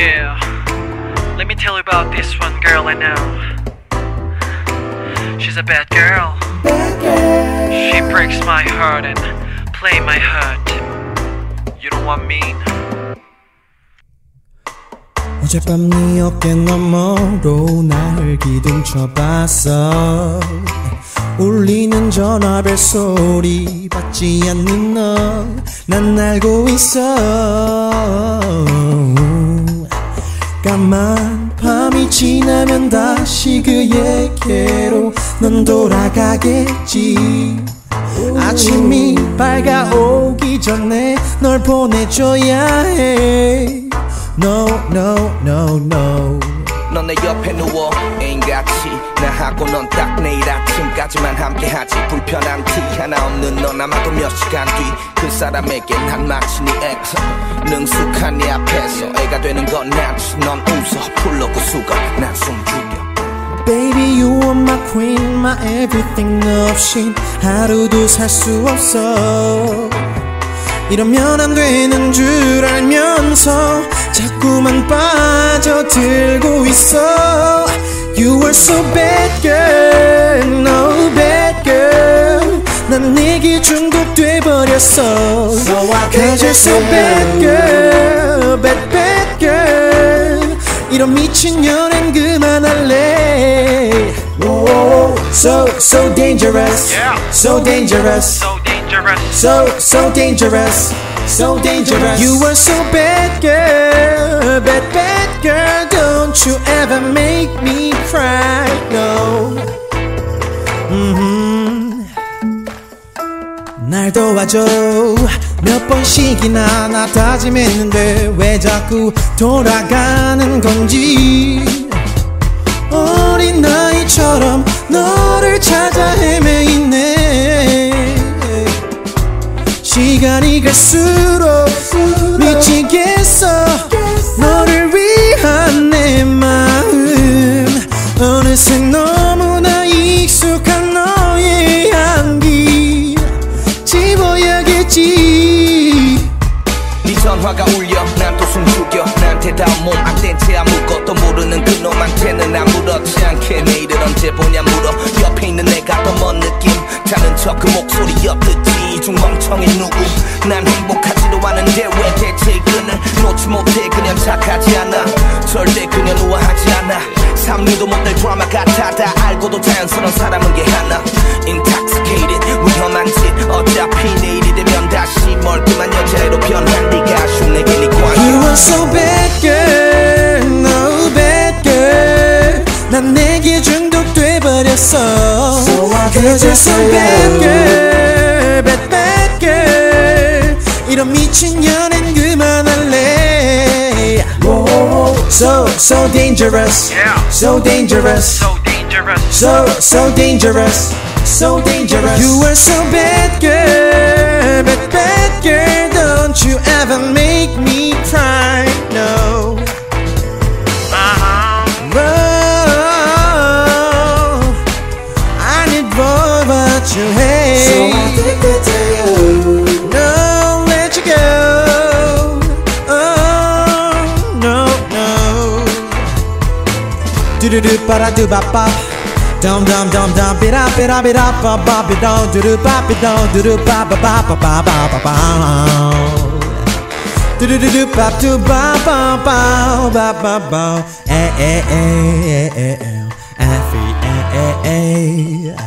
Yeah, let me tell you about this one girl I know. She's a bad girl. She breaks my heart and play my heart. You know what I mean? 어젯밤 네 어깨 너머로 나를 기둥쳐봤어 울리는 전화벨 소리 받지 않는 너 난 알고 있어 지나면 다시 그에게로 넌 돌아가겠지. 아침이 밝아오기 전에 널 보내줘야 해. No no no no 넌 내 옆에 누워. 애인같이 나하고 넌 딱 내일 아침까지만 함께하지. 불편한 티 하나 없는 넌 아마도 몇 시간 뒤 그 사람에게 난 마치 네 엑스 능숙한 네 앞에서 애가 되는 건 난지. 넌 웃어. 풀러고 숙어 난 숨 죽여. Baby you are my queen. My everything 없인 하루도 살 수 없어 이러면 안 되는 줄 알면서 자꾸만 빠져들고 있어 You are so bad girl no bad girl 난 내게 중독돼 버렸어 Cause you're so bad girl bad bad girl 이런 미친 연애 그만할래 So so dangerous Yeah. So dangerous So dangerous. So, so dangerous, so dangerous. You are so bad, girl, bad, bad girl. Don't you ever make me cry, no. 음, 날 도와줘. 몇 번씩이나 나 다짐했는데 왜 자꾸 돌아가는 건지. 어린 나이처럼 너를 찾아 헤매있네. 시간이 갈수록 미치겠 몸안된채 아무것도 모르는 그놈한테는 아무렇지 않게 내일은 언제 보냐 물어 옆에 있는 내가 더 먼 느낌 자는 척 그 목소리 엿듣지. 이중 멍청이 누구? 난 행복하지도 않은데 왜 대체 그를 놓지 못해? 그냥 착하지 않아. 절대 그냥 우아하지 않아. 삼류도 못될 드라마 같아 다. 알고도 자연스러운 사람은 게 하나. Intoxicated 내게 중독돼 버렸어 Cause you're so bad girl, bad bad girl 이런 미친 연애 그만할래 So, so dangerous, Yeah. so dangerous So dangerous. So, so dangerous, so dangerous. You are so bad, girl, bad, bad girl. Don't you ever make me I more but you hate. So addicted to you. No, let you go. Oh, no, no. Do do do ba da do ba ba. Dum dum dum dum be da be da be da ba ba be da do do ba be da do do ba ba ba ba ba ba ba ba. Do do do do ba do ba ba ba ba ba ba. Eh eh eh eh eh eh. yeah.